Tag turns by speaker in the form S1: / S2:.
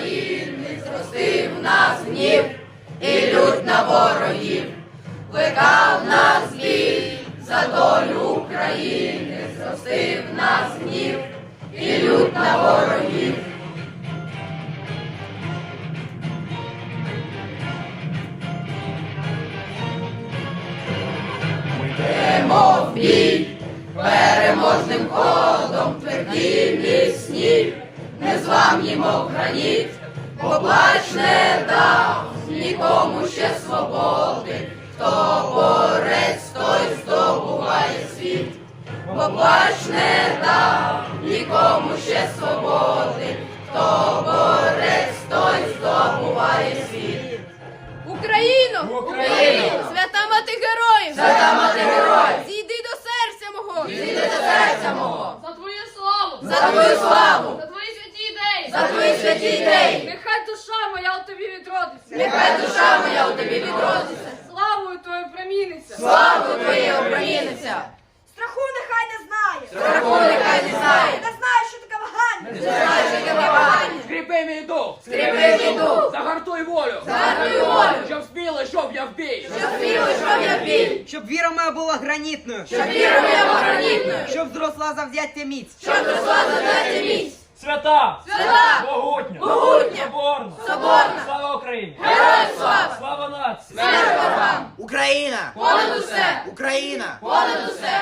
S1: України зростив нас гнів і люд на ворогів, Викав нас бій за долю України, зростив нас гнів і люд на ворогів. Йдемо бій переможним ходом тверді міцні незламні, мов граніт, поплач не дав нікому ще свободи, хто борець, той здобуває світ, поплач не дав нікому ще свободи, хто борець, той здобуває світ.
S2: Україно!
S1: Україно!
S2: Свята мати героїв!
S1: Свята мати героїв!
S2: Зійди до серця мого!
S1: Зійди до серця мого!
S3: За твою славу!
S1: За твою славу! За твої святі ідеї!
S3: Нехай душа моя у тобі відродиться!
S1: Нехай душа моя у тобі відродиться!
S3: Славою твою проміниться!
S1: Славу твоєю проміниться!
S4: Страху нехай не знає.
S1: Страху нехай не знає!
S4: Не знає, що таке вагання.
S1: Не знає, що таке вагання!
S5: Скріпи мій дух!
S1: Скріпи мій дух!
S5: Загартуй волю!
S1: Загартуй волю!
S5: Щоб спіли, щоб я в бій!
S1: Щоб віру, щоб я в бій!
S6: Щоб віра моя була гранітною,
S1: Щоб віра моя була гранітною!
S6: щоб зросла завзяття міць.
S1: Щоб росла задати міць!
S7: Свята!
S1: Свята!
S7: Могутня!
S1: Могутня!
S7: Соборна!
S1: Соборна!
S7: Слава Україні!
S1: Героям слава!
S7: Слава нації!
S1: Смерть ворогам!
S8: Україна!
S1: Понад усе!
S8: Україна!
S1: Понад усе!